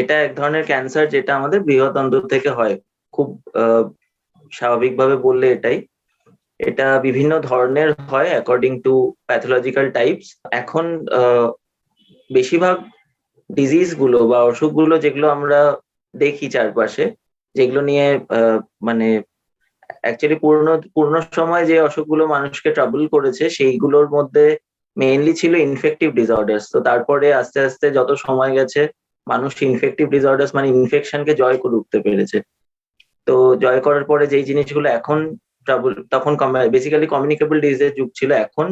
এটা এক ধরনের ক্যান্সার যেটা আমাদের বৃহদন্ত্র থেকে হয়। খুব স্বাভাবিকভাবে বললে এটাই। এটা বিভিন্ন ধরনের হয় অ্যাকর্ডিং টু প্যাথোলজিক্যাল টাইপস এখন বেশিরভাগ ডিজিজগুলো বা অসুখগুলো যেগুলো আমরা দেখি চারপাশে, যেগুলো নিয়ে মানে অ্যাকচুয়ালি পুরনো পুরনো সময় যে অসুখগুলো মানুষকে ট্রাবল করেছে, সেইগুলোর মধ্যে মেইনলি ছিল ইনফেক্টিভ ডিসঅর্ডার্স তো তারপরে আস্তে আস্তে যত সময় গেছে মানুষ ইনফেক্টিভ ডিসঅর্ডার্স মানে ইনফেকশনকে জয় করে উঠতে পেরেছে। তো জয় করার পরে যেই জিনিসগুলো এখন তখন বেসিক্যালি কমিউনিকেবল ডিজিজের যুগ ছিল, এখন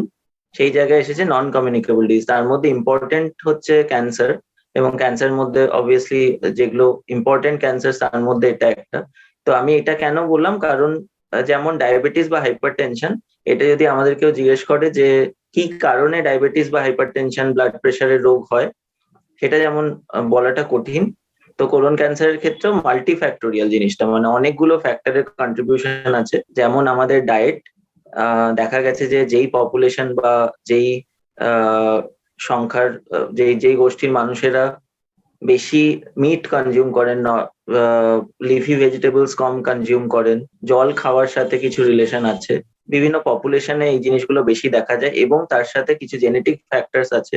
সেই জায়গায় এসেছে নন কমিউনিকেবল ডিজিজ তার মধ্যে ইম্পর্টেন্ট হচ্ছে ক্যান্সার এবং ক্যান্সার মধ্যে অবভিয়াসলি যেগুলো ইম্পর্টেন্ট ক্যান্সার তার মধ্যে এটা একটা। তো আমি এটা কেন বললাম? কারণ যেমন ডায়াবেটিস বা হাইপার টেনশন এটা যদি আমাদের কেউ জিজ্ঞেস করে যে কি কারণে ডায়াবেটিস বা হাইপার টেনশন ব্লাড প্রেশারের রোগ হয় সেটা যেমন বলাটা কঠিন। তো কোলন ক্যান্সারের ক্ষেত্রেও মাল্টিফ্যাক্টোরিয়াল জিনিসটা মানে অনেকগুলো ফ্যাক্টরের কন্ট্রিবিউশন আছে। যেমন আমাদের ডায়েট দেখা গেছে যে যেই পপুলেশন বা যেই সংখ্যার যেই যেই গোষ্ঠীর মানুষেরা বেশি মিট কনজিউম করেন লিফি ভেজিটেবলস কম কনজিউম করেন, জল খাওয়ার সাথে কিছু রিলেশন আছে। বিভিন্ন পপুলেশনে এই জিনিসগুলো বেশি দেখা যায় এবং তার সাথে কিছু জেনেটিক ফ্যাক্টরস আছে।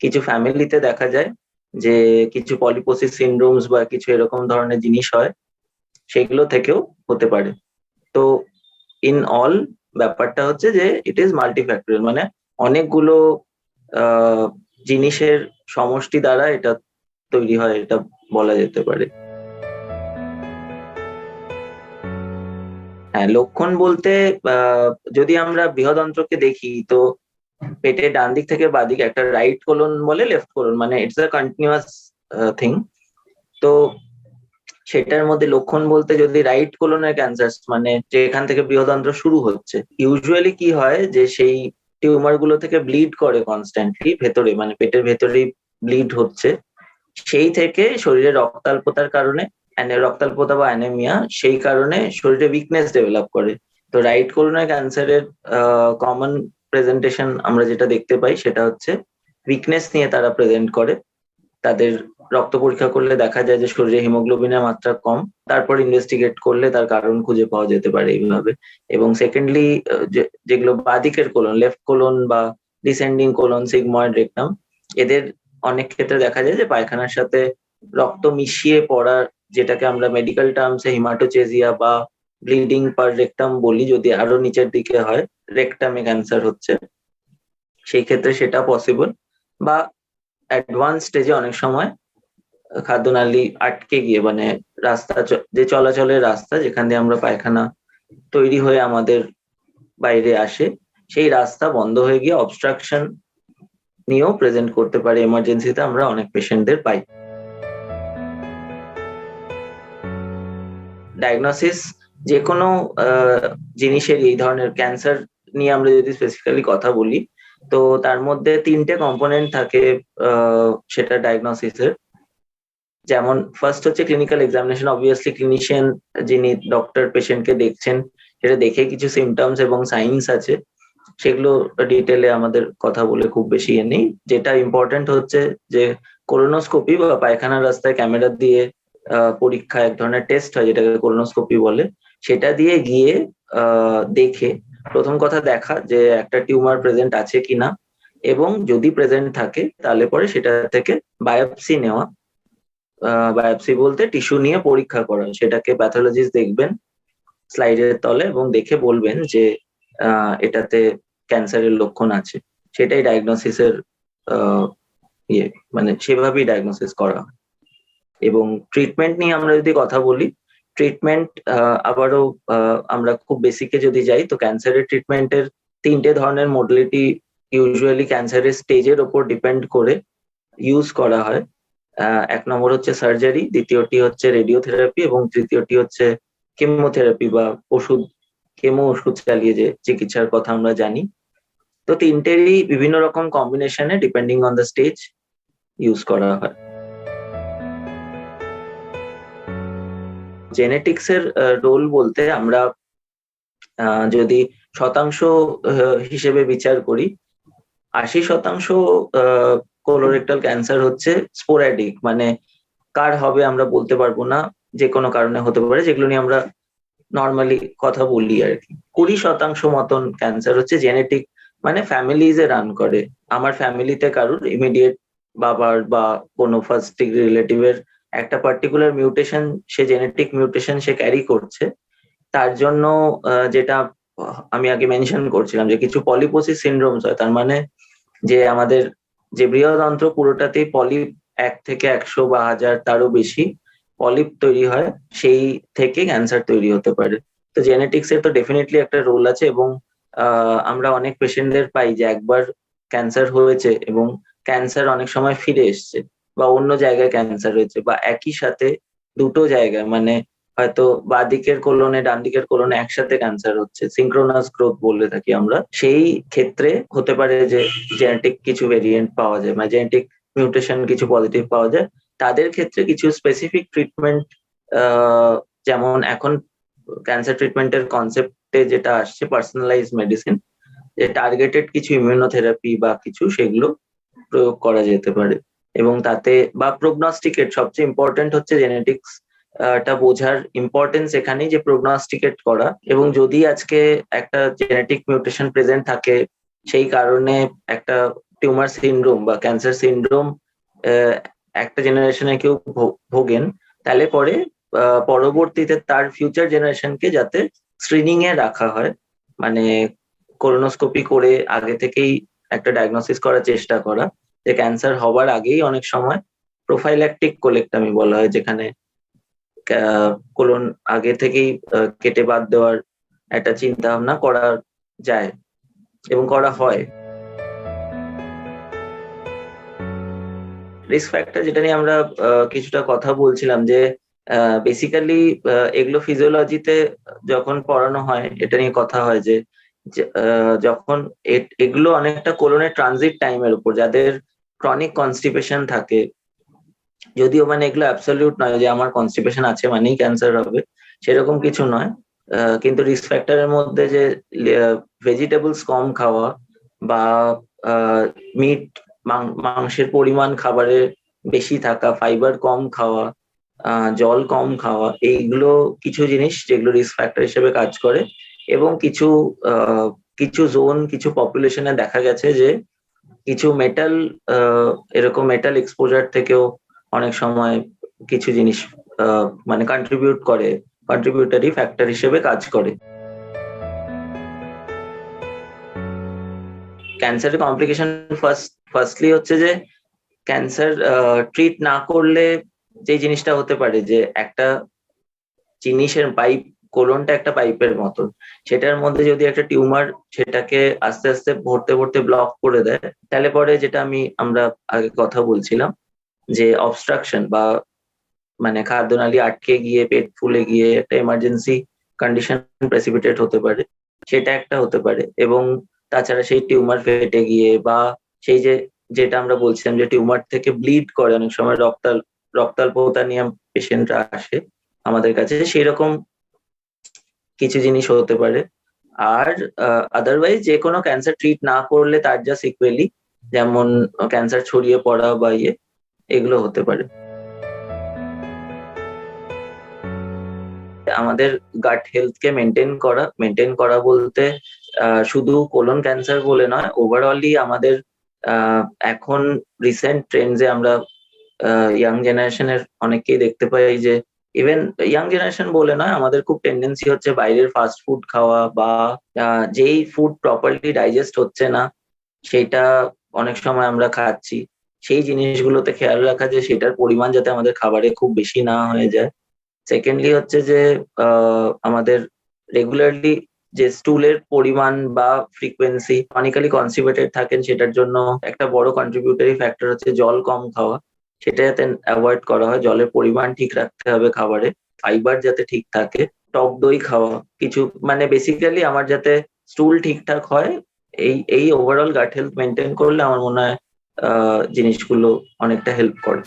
কিছু ফ্যামিলিতে দেখা যায় যে কিছু পলিপোসিস সিনড্রোমস বা কিছু এরকম ধরনের জিনিস হয়, সেগুলো থেকেও হতে পারে। তো ইন অল ব্যাপারটা হচ্ছে যে ইট ইজ মাল্টিফ্যাক্টরিয়াল মানে অনেকগুলো জিনিসের সমষ্টি দ্বারা এটা তৈরি হয়, এটা বলা যেতে পারে। হ্যাঁ লক্ষণ বলতে যদি আমরা বৃহদন্ত্রকে দেখি, তো পেটের ডান দিক থেকে বাদিক একটা রাইট কোলন বলে লেফট কোলন মানে ইটস আ কন্টিনিউয়াস থিং তো সেটার মধ্যে লক্ষণ বলতে যদি রাইট কোলনের ক্যান্সার মানে যেখান থেকে বৃহদন্ত্র শুরু হচ্ছে ইউজুয়ালি কি হয় যে সেই টিউমারগুলো থেকে ব্লিড করে কনস্ট্যান্টলি ভেতরে মানে পেটের ভেতরেই ব্লিড হচ্ছে, সেই থেকে শরীরে রক্তাল্পতার কারণে রক্তাল্পতা বা অ্যানেমিয়া সেই কারণে শরীরে উইকনেস ডেভেলপ করে। তো রাইট কোলনের ক্যান্সারের কমন প্রেজেন্টেশন আমরা যেটা দেখতে পাই সেটা হচ্ছে উইকনেস নিয়ে তারা প্রেজেন্ট করে। তাদের রক্ত পরীক্ষা করলে দেখা যায় যে শরীরে হিমোগ্লোবিনের মাত্রা কম। তারপর ইনভেস্টিগেট করলে তার কারণ খুঁজে পাওয়া যেতে পারে এইভাবে। এবং সেকেন্ডলি যেগুলো বাদিকের কোলন লেফট কোলন বা ডিসেন্ডিং কোলন সিগময়েড রেকটাম এদের অনেক ক্ষেত্রে দেখা যায় যে পায়খানার সাথে রক্ত মিশিয়ে পড়ার যেটাকে আমরা মেডিকেল টার্মসে হিমাটোচেজিয়া বা ব্লিডিং পার রেকটাম বলি, যদি আরও নিচের দিকে হয় রেকটামে ক্যান্সার হচ্ছে, সেই ক্ষেত্রে সেটা পসিবল বা অ্যাডভান্স স্টেজে অনেক সময় খাদ্যনালী আটকে গিয়ে মানে রাস্তা যে চলাচলের রাস্তা যেখান দিয়ে আমরা পায়খানা তৈরি হয়ে আমাদের বাইরে আসে, সেই রাস্তা বন্ধ হয়ে গিয়ে অবস্ট্রাকশন নিয়েও প্রেজেন্ট করতে পারে এমার্জেন্সিতে আমরা অনেক পেশেন্টদের পাই। ডায়াগনোসিস যে কোনো জিনিসের এই ধরনের ক্যান্সার নিয়ে আমরা যদি স্পেসিফিক্যালি কথা বলি, তো তার মধ্যে তিনটে কম্পোনেন্ট থাকে সেটা ডায়াগনোসিসের যেমন ফার্স্ট হচ্ছে ক্লিনিক্যাল এক্সামিনেশন অবভিয়াসলি ক্লিনিশিয়ান যিনি ডক্টর পেশেন্টকে দেখছেন, সেটা দেখে কিছু সিমটমস এবং সাইন্স আছে, সেগুলো ডিটেলে আমাদের কথা বলে খুব বেশি ইয়ে নেই। যেটা ইম্পর্টেন্ট হচ্ছে যে কোলোনোস্কোপি বা পায়খানার রাস্তায় ক্যামেরা দিয়ে পরীক্ষা, এক ধরনের টেস্ট হয় যেটাকে কোলোনোস্কোপি বলে, সেটা দিয়ে গিয়ে দেখে প্রথম কথা দেখা যে একটা টিউমার প্রেজেন্ট আছে কিনা, এবং যদি প্রেজেন্ট থাকে, তাহলে পরে সেটা থেকে বায়োপসি নেওয়া বায়োপসি বলতে টিস্যু নিয়ে পরীক্ষা করা, সেটাকে প্যাথোলজিস্ট দেখবেন স্লাইডের তলে এবং দেখে বলবেন যে এটাতে ক্যান্সারের লক্ষণ আছে। সেটাই ডায়াগনোসিসের ইয়ে মানে সেভাবেই ডায়াগনোসিস করা এবং ট্রিটমেন্ট নিয়ে আমরা যদি কথা বলি ট্রিটমেন্ট আবারও আমরা খুব বেসিকে যদি যাই, তো ক্যান্সারের ট্রিটমেন্টের তিনটে ধরনের মোডালিটি ইউজুয়ালি ক্যান্সারের স্টেজের ওপর ডিপেন্ড করে ইউজ করা হয়। এক নম্বর হচ্ছে সার্জারি দ্বিতীয়টি হচ্ছে রেডিওথেরাপি এবং তৃতীয়টি হচ্ছে কেমোথেরাপি বা ওষুধ কেমো ওষুধ চালিয়ে যে চিকিৎসার কথা আমরা জানি। তো তিনটেরই বিভিন্ন রকম কম্বিনেশনে depending on the stage use করা হয়। জেনেটিক্স এর রোল বলতে আমরা যদি শতাংশ হিসেবে বিচার করি, আশি শতাংশ কোলোরেক্টাল ক্যান্সার হচ্ছে স্পোরাডিক মানে কার হবে আমরা বলতে পারব না, যে কোনো কারণে হতে পারে, যেগুলো নিয়ে আমরা নর্মালি কথা বলি আর কি। কুড়ি শতাংশ মতন ক্যান্সার হচ্ছে জেনেটিক মানে ফ্যামিলিজে রান করে। আমার ফ্যামিলিতে কারুর ইমিডিয়েট বাবার বা কোনো ফার্স্ট ডিগ্রি রিলেটিভের একটা পার্টিকুলার মিউটেশন সে জেনেটিক মিউটেশন সে ক্যারি করছে। তার জন্য যেটা, আমি আগে মেনশন করছিলাম যে কিছু পলিপোসিস সিন্ড্রোমস হয়, তার মানে যে আমাদের, যে বৃহদন্ত্র পুরোটাতেই পলিপ এক থেকে একশো বা হাজার তারও বেশি পলিপ তৈরি হয়, সেই থেকে ক্যান্সার তৈরি হতে পারে। তো জেনেটিক্স এর তো ডেফিনেটলি একটা রোল আছে এবং আমরা অনেক পেশেন্টদের পাই যে একবার ক্যান্সার হয়েছে এবং ক্যান্সার অনেক সময় ফিরে এসছে। বা অন্য জায়গায় ক্যান্সার হয়েছে বা একই সাথে দুটো জায়গায় মানে হয়তো বা দিকের কোলনে ডান দিকের কোলনে একসাথে ক্যান্সার হচ্ছে সিঙ্ক্রোনাস গ্রোথ বলে থাকি আমরা। সেই ক্ষেত্রে হতে পারে যে জেনেটিক কিছু ভেরিয়েন্ট পাওয়া যায় মানে জেনেটিক মিউটেশন কিছু পজিটিভ পাওয়া যায়, তাদের ক্ষেত্রে কিছু স্পেসিফিক ট্রিটমেন্ট যেমন এখন ক্যান্সার ট্রিটমেন্টের কনসেপ্টে যেটা আসছে পার্সোনালাইজ মেডিসিন যে টার্গেটেড কিছু ইমিউনোথেরাপি বা কিছু, সেগুলো প্রয়োগ করা যেতে পারে। এবং তাতে বা প্রোগনস্টিকেট সবচেয়ে ইম্পর্টেন্ট হচ্ছে জেনেটিক্স টা বোঝার ইম্পর্টেন্স এখানেই যে প্রোগনস্টিকেট করা এবং যদি আজকে একটা জেনেটিক মিউটেশন প্রেজেন্ট থাকে, সেই কারণে একটা টিউমার সিন্ড্রোম বা ক্যান্সার সিন্ড্রোম একটা জেনারেশনে কেউ ভোগেন, তাহলে পরে পরবর্তীতে তার ফিউচার জেনারেশনকে যাতে স্ক্রিনিং এ রাখা হয় মানে কোলোনোস্কোপি করে আগে থেকেই একটা ডায়াগনোসিস করার চেষ্টা করা। যে ক্যান্সার হবার আগেই অনেক সময় প্রোফাইল্যাকটিক কোলেক্টামি বলা হয়, যেখানে কোলন আগে থেকেই কেটে বাদ দেওয়ার একটা চিন্তা ভাবনা করা যায় এবং করা হয়। রিস্ক ফ্যাক্টর যেটা নিয়ে আমরা কিছুটা কথা বলছিলাম যে বেসিক্যালি এগুলো ফিজিওলজিতে যখন পড়ানো হয়, এটা নিয়ে কথা হয় যে যখন এগুলো অনেকটা কোলনের ট্রানজিট টাইমের উপর, যাদের ক্রনিক কনস্টিপেশন থাকে। যদিও মানে এগুলো অ্যাবসলিউট নয়, যে আমার কনস্টিপেশন আছে মানেই ক্যান্সার হবে, সেরকম কিছু নয়। কিন্তু রিস্ক ফ্যাক্টরের মধ্যে যে ভেজিটেবলস কম খাওয়া বা মিট মাংসের পরিমাণ খাবারে বেশি থাকা ফাইবার কম খাওয়া জল কম খাওয়া, এইগুলো কিছু জিনিস যেগুলো রিস্ক ফ্যাক্টর হিসেবে কাজ করে। এবং কিছু কিছু জোন কিছু পপুলেশনে দেখা গেছে যে কিছু মেটাল এরকম মেটাল এক্সপোজার থেকেও অনেক সময় কিছু জিনিস মানে কন্ট্রিবিউট করে কন্ট্রিবিউটারি ফ্যাক্টর হিসেবে কাজ করে। ক্যান্সারের কমপ্লিকেশন ফার্স্ট ফার্স্টলি হচ্ছে যে ক্যান্সার ট্রিট না করলে যে জিনিসটা হতে পারে যে একটা জিনিসের পাইপ কোলনটা একটা পাইপের মতন। সেটার মধ্যে যদি একটা টিউমার সেটাকে আস্তে আস্তে ভরতে ভরতে ব্লক করে দেয়, তাহলে পরে যেটা আমি, আমরা আগে কথা বলছিলাম যে অবস্ট্রাকশন বা মানে খাদ্যনালী আটকে গিয়ে, পেট ফুলে গিয়ে একটা এমার্জেন্সি কন্ডিশন প্রেসিপিটেট হতে পারে, সেটা একটা হতে পারে। এবং তাছাড়া সেই টিউমার ফেটে গিয়ে বা সেই যে, যেটা আমরা বলছিলাম যে টিউমার থেকে ব্লিড করে, অনেক সময় রক্তাল, রক্তাল্পতা নিয়ে পেশেন্টরা আসে আমাদের কাছে সেই রকম কিছু জিনিস হতে পারে। আর আদারওয়াইজ যে কোনো ক্যান্সার ট্রিট না করলে তার যা সিকুয়েলি যেমন ক্যান্সার ছড়িয়ে পড়া বা ইয়ে এগুলো হতে পারে। আমাদের গাট হেলথকে মেনটেন করা মেনটেন করা বলতে শুধু কোলন ক্যান্সার বলে নয় ওভারঅলই আমাদের এখন রিসেন্ট ট্রেন্ডসে আমরা ইয়াং জেনারেশনের অনেককেই দেখতে পাই যে ইভেন ইয়াং জেনারেশন বলে নয়, আমাদের খুব টেন্ডেন্সি হচ্ছে বাইরের ফাস্ট ফুড খাওয়া বা যেই ফুড প্রপারলি ডাইজেস্ট হচ্ছে না, সেটা অনেক সময় আমরা খাচ্ছি। সেই জিনিসগুলোতে খেয়াল রাখা যে, সেটার পরিমাণ যাতে আমাদের খাবারে খুব বেশি না হয়ে যায়। সেকেন্ডলি হচ্ছে যে আমাদের রেগুলারলি যে স্টুলের পরিমাণ বা ফ্রিকোয়েন্সি অনিক্যালি কনসিভেটেড থাকেন, সেটার জন্য একটা বড় কন্ট্রিবিউটারি ফ্যাক্টর হচ্ছে জল কম খাওয়া। সেটা যাতে অ্যাভয়েড করা হয়, জলের পরিমাণ ঠিক রাখতে হবে খাবারে ফাইবার যাতে ঠিক থাকে, টক দই খাওয়া, কিছু মানে বেসিক্যালি আমার যাতে স্টুল ঠিকঠাক হয়, এই এই ওভারঅল গাট হেলথ মেনটেন করলে আমার মনে হয় জিনিসগুলো অনেকটা হেল্প করে।